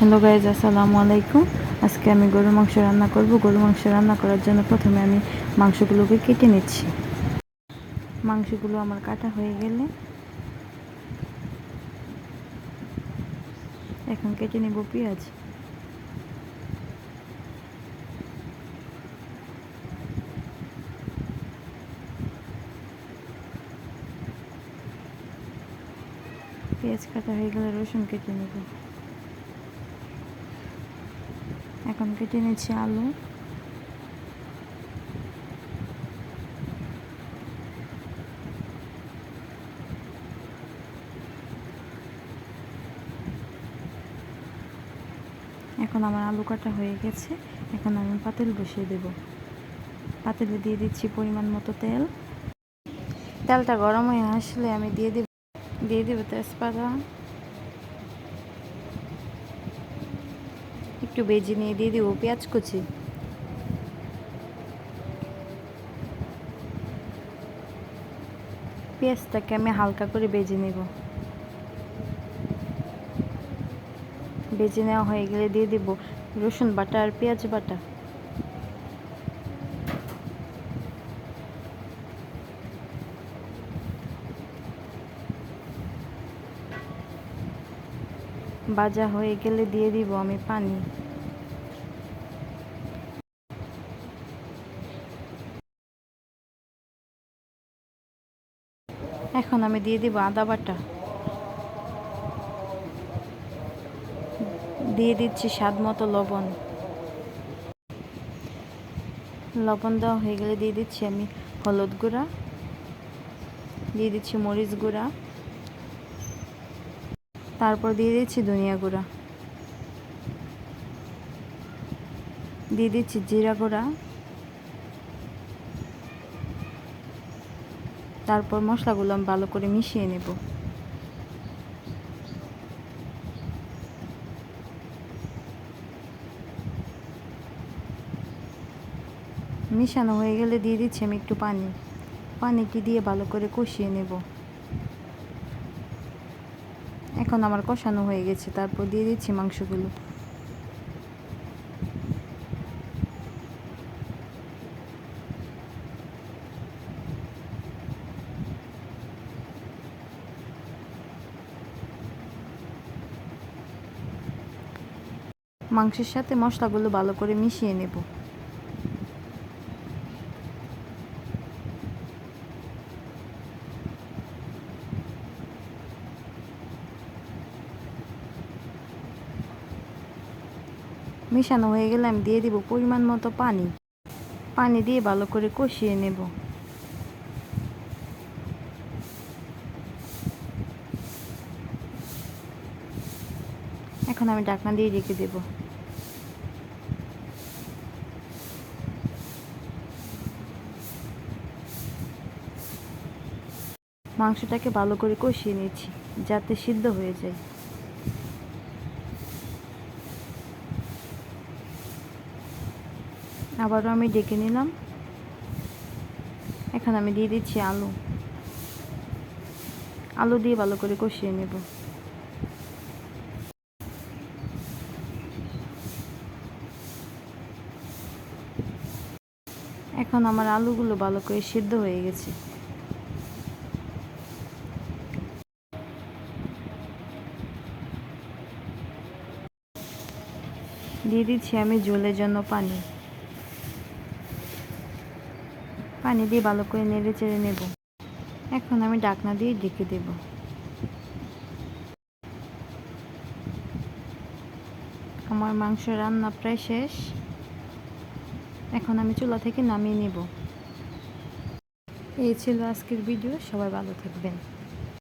Hello guys আসসালামু আলাইকুম। আজকে আমি গরুর মাংস রান্না করব। গরুর মাংস রান্না করার জন্য প্রথমে আমি মাংসগুলোকে কেটে নিচ্ছি। মাংসগুলো আমার কাটা হয়ে গেলে এখন কেটে নেব পেঁয়াজ। পেঁয়াজ কাটা হয়ে গেলে রসুন কেটে নেব। এখন কেটে নিচ্ছি আলু। এখন আমার আলু কাটা হয়ে গেছে। এখন আমি পাতিল বসিয়ে দেব। পাতিলে দিয়ে দিচ্ছি পরিমাণ মতো তেল। তেলটা গরম হয়ে আসলে আমি দিয়ে দেব দিয়ে দেবো তেজপাতা। একটু বেজে নিয়ে দিয়ে দেবো পেঁয়াজ কুচি। পেঁয়াজটাকে আমি হালকা করে বেজে নেব। বেজে নেওয়া হয়ে গেলে দিয়ে দেব রসুন বাটা আর পেঁয়াজ বাটা। ভাজা হয়ে গেলে দিয়ে দিব আমি পানি। এখন আমি দিয়ে দিব আদা বাটা। দিয়ে দিচ্ছি স্বাদ মতো লবণ। লবণ দেওয়া হয়ে গেলে দিয়ে দিচ্ছি আমি হলুদ গুঁড়া। দিয়ে দিচ্ছি মরিচ গুঁড়া। তারপর দিয়ে দিচ্ছি ধনিয়া গুঁড়া। দিয়ে দিচ্ছি জিরা গুঁড়া। তারপর মশলাগুলো আমি ভালো করে মিশিয়ে নেব। মিশানো হয়ে গেলে দিয়ে দিচ্ছি আমি একটু পানি। পানিটি দিয়ে ভালো করে কষিয়ে নেব। এখন আমার কষানো হয়ে গেছে, তারপর দিয়ে দিচ্ছি মাংসগুলো। মাংসের সাথে মশলাগুলো ভালো করে মিশিয়ে নেব। মিশানো হয়ে গেলে আমি দিয়ে দিব পরিমাণ মতো পানি। পানি দিয়ে ভালো করে কষিয়ে নেব। এখন আমি ঢাকনা দিয়ে রেখে দেব। মাংসটাকে ভালো করে কষিয়ে নিচ্ছি যাতে সিদ্ধ হয়ে যায়। আবারও আমি ডেকে নিলাম। এখন আমি দিয়ে দিচ্ছি আলু। আলু দিয়ে ভালো করে কষিয়ে নেব। এখন আমার আলুগুলো ভালো করে সিদ্ধ হয়ে গেছে। দিয়ে দিচ্ছি আমি জলের জন্য পানি। পানি দিয়ে ভালো করে নেড়ে চেড়ে নেব। এখন আমি ডাকনা দিয়ে ঢেকে দেব। আমার মাংস রান্না প্রায় শেষ। এখন আমি চুলা থেকে নামিয়ে নেব। এই ছিল আজকের ভিডিও সবাই ভালো থাকবেন।